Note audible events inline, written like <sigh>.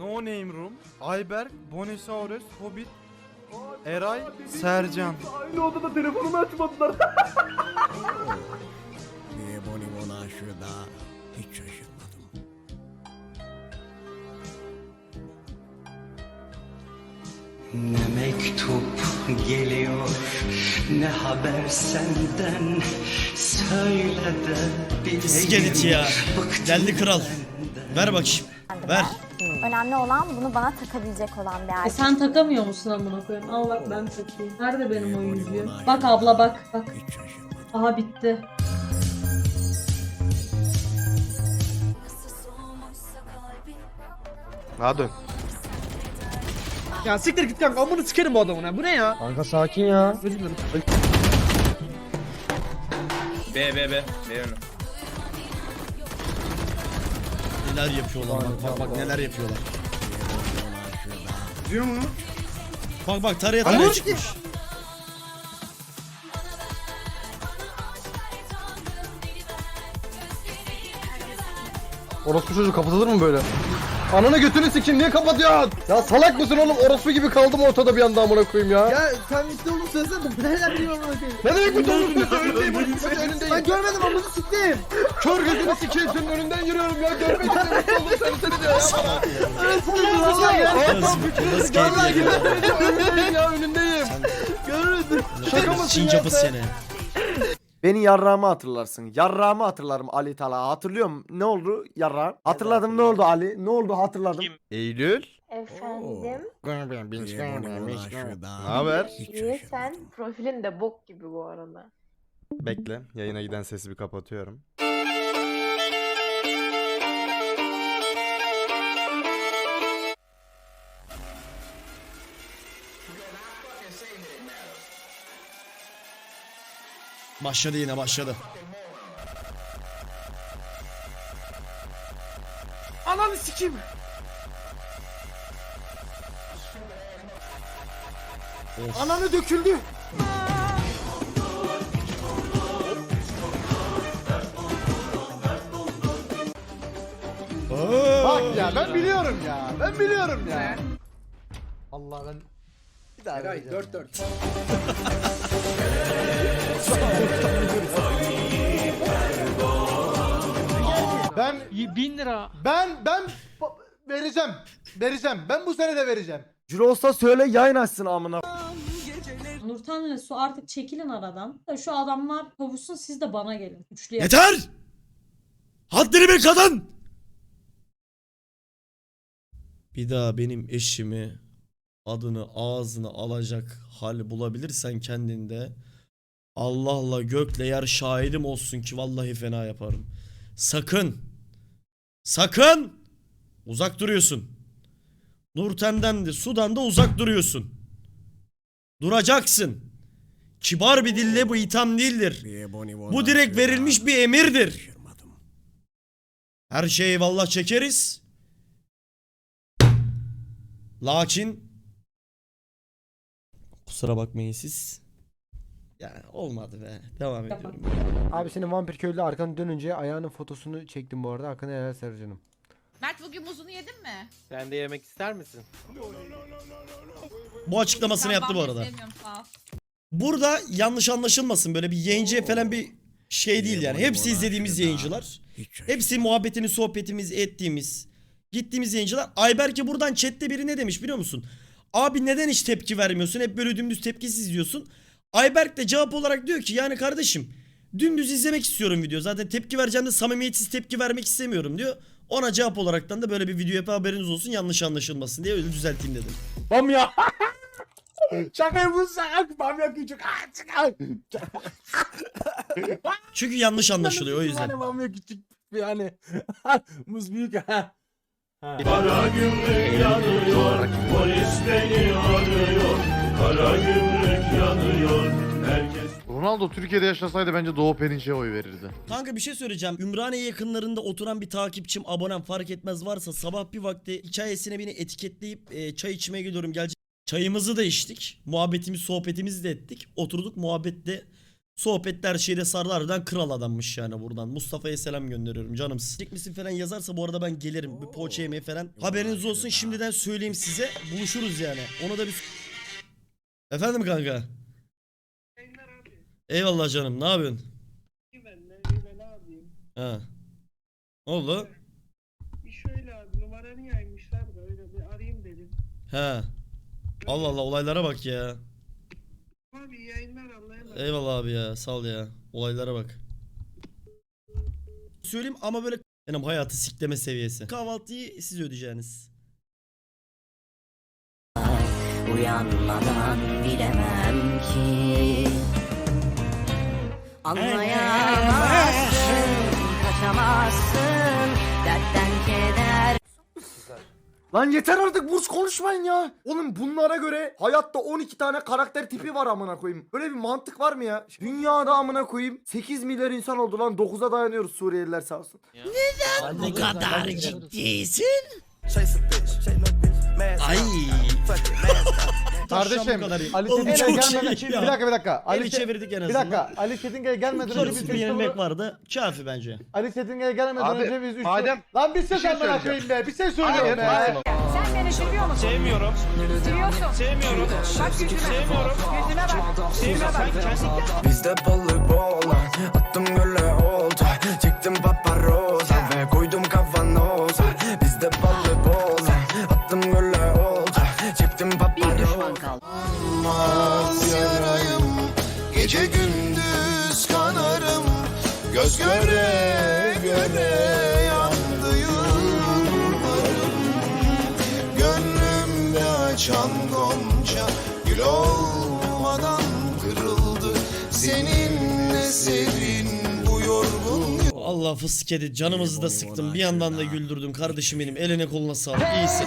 No Name Room, Ayberk, Bonisaurus, Hobbit, Eray, Sercan. Aynı odada telefonumu açmadılar. <laughs> Niye Bonibon aşığı da hiç şaşırmadım. Ne mektup geliyor ne haber senden Söyle de bileyim İskelet ya. Bıktım Geldi kral. Ver bakayım. Ver. Önemli olan bunu bana takabilecek olan bir E erkek. sen takamıyor musun amına koyayım? Al bak ben takayım. Nerede benim o yüzüğüm? Bak abla bak bak. Aha bitti. Daha dön. Ya siktir git kanka amını sikerim bu adamın ha. Bu ne ya? Kanka sakin ya. Özür dilerim. B B B. B önü. Neler yapıyorlar bak bak bak neler yapıyorlar. Diyor mu? Bak bak taraya taraya çıkmış. Orospu çocuğu kapatılır mı böyle? Ananı götünü sikeyim niye kapatıyorsun? Ya salak mısın oğlum? Orospu gibi kaldım ortada bir anda amına koyayım ya. Ya sen işte oğlum söylesene. Nereden biliyorum amına koyayım? Ne demek bu söz? Önündeyim önündeyim önündeyim. Ben görmedim amını siktim. Kör gözünü sikeyim senin önünden yürüyorum ya. Görmek için oldum seni seni diyor ya. Valla ya. Nasıl Vallahi geldi ya? önündeyim ya önündeyim. Görmedim. Şaka mısın ya Sincapı sen? Beni yarrağımı hatırlarsın. Yarrağımı hatırlarım Ali Tala. Hatırlıyorum. Ne oldu yarrağım? Hatırladım ne oldu Ali? Ne oldu hatırladım. Eylül, Efendim? Ne haber? İyi sen profilin de bok gibi bu arada. Bekle, yayına giden sesi bir kapatıyorum. Başladı yine başladı. Ananı sikeyim. Ananı döküldü. Bak ya ben biliyorum ya. Ben biliyorum ya. Allah ben bir daha Eray vereceğim. 4 4. Ben 1000 lira. ben ben ba- vereceğim. Vereceğim. Ben bu sene de vereceğim. Jurox'a söyle yayın açsın amına. Nurten ve Su artık çekilin aradan. Da Şu adamlar kavuşsun siz de bana gelin. Üçlü Yeter! Haddini bil kadın! Bir daha benim eşimi adını ağzına alacak hal bulabilirsen kendinde Allah'la gökle yer şahidim olsun ki vallahi fena yaparım. Sakın! Sakın! Uzak duruyorsun. Nurten'den de sudan da uzak duruyorsun. Duracaksın. Kibar bir dille bu itham değildir. Bu direkt verilmiş bir emirdir. Her şeyi eyvallah çekeriz. Lakin kusura bakmayın siz. Yani olmadı be. Devam Yapma. ediyorum. Abi senin vampir köylü arkanı dönünce ayağının fotosunu çektim bu arada. Hakkında helal Sercan'ım. Mert bugün muzunu yedin mi? Sen de yemek ister misin? Bu açıklamasını yaptı bu arada. Burada yanlış anlaşılmasın böyle bir yayıncıya falan bir şey değil yani. Hepsi izlediğimiz yayıncılar. Hepsi muhabbetini, sohbetimiz ettiğimiz, gittiğimiz yayıncılar. Ayberk'e buradan chatte biri ne demiş biliyor musun? Abi neden hiç tepki vermiyorsun? Hep böyle dümdüz tepkisiz izliyorsun. Ayberk de cevap olarak diyor ki yani kardeşim dümdüz izlemek istiyorum video. Zaten tepki vereceğim de samimiyetsiz tepki vermek istemiyorum diyor. Ona cevap olaraktan da böyle bir video yapı haberiniz olsun yanlış anlaşılmasın diye öyle düzelteyim dedim. Bamya. <laughs> Şaka yapıyorsun. Bamya küçük. Çünkü yanlış anlaşılıyor o yüzden. Yani bamya küçük. Yani <laughs> muz büyük. Ronaldo Türkiye'de yaşasaydı bence Doğu Perinçek'e oy verirdi. Kanka bir şey söyleyeceğim. Ümraniye yakınlarında oturan bir takipçim, abonem fark etmez varsa sabah bir vakti hikayesine beni etiketleyip e, çay içmeye gidiyorum gelecek. Çayımızı da içtik. Muhabbetimiz, sohbetimizi de ettik. Oturduk muhabbette Sohbetler şeyde sarlardan kral adammış yani buradan. Mustafa'ya selam gönderiyorum canımsın. Çek misin falan yazarsa bu arada ben gelirim. Bir poğaça yemeye falan. Haberiniz olsun şimdiden söyleyeyim size. Buluşuruz yani. Onu da bir... Efendim kanka? Eyvallah canım ne yapıyorsun? Ha. Ne oldu? Şöyle abi numaranı yaymışlar da öyle bir arayayım dedim. He. Allah Allah olaylara bak ya. Abi iyi yayınlar Allah'a emanet. Eyvallah abi ya sağ ol ya. Olaylara bak. Söyleyeyim ama böyle benim hayatı sikleme seviyesi. Kahvaltıyı siz ödeyeceğiniz. Uyanmadan bilemem ki Anlayamazsın, kaçamazsın Lan yeter artık burs konuşmayın ya. Oğlum bunlara göre hayatta 12 tane karakter tipi var amına koyayım. Böyle bir mantık var mı ya? Dünyada amına koyayım 8 milyar insan oldu lan 9'a dayanıyoruz Suriyeliler sağ olsun. Bu kadar ciddisin. Ay. Kardeşim Bu kadar iyi. Ali Oğlum Çetinkaya çok gelmeden iyi ya. bir dakika bir dakika. Ali Eli Çe- çevirdik en bir azından. dakika. Ali Çetinkaya gelmeden önce Sorusu bir bir ses yemek soru- vardı. Kafi bence. Ali Çetinkaya gelmeden Abi, önce biz üç madem- Lan bir ses amına koyayım be. Bir şey söylüyorum be. Sen beni seviyor musun? Sevmiyorum. Seviyorsun. Sevmiyorum. Bak yüzüme. Sevmiyorum. Yüzüme bak. Sevmiyorum. Sen kendin Bizde balık Gece gündüz kanarım Göz göre göre yandı yıllarım Gönlümde açan gonca Gül olmadan kırıldı Senin eserin bu yorgun Allah fıstık yedi. Canımızı da sıktım. Bir yandan da güldürdün kardeşim benim. Eline koluna sağlık. İyisin.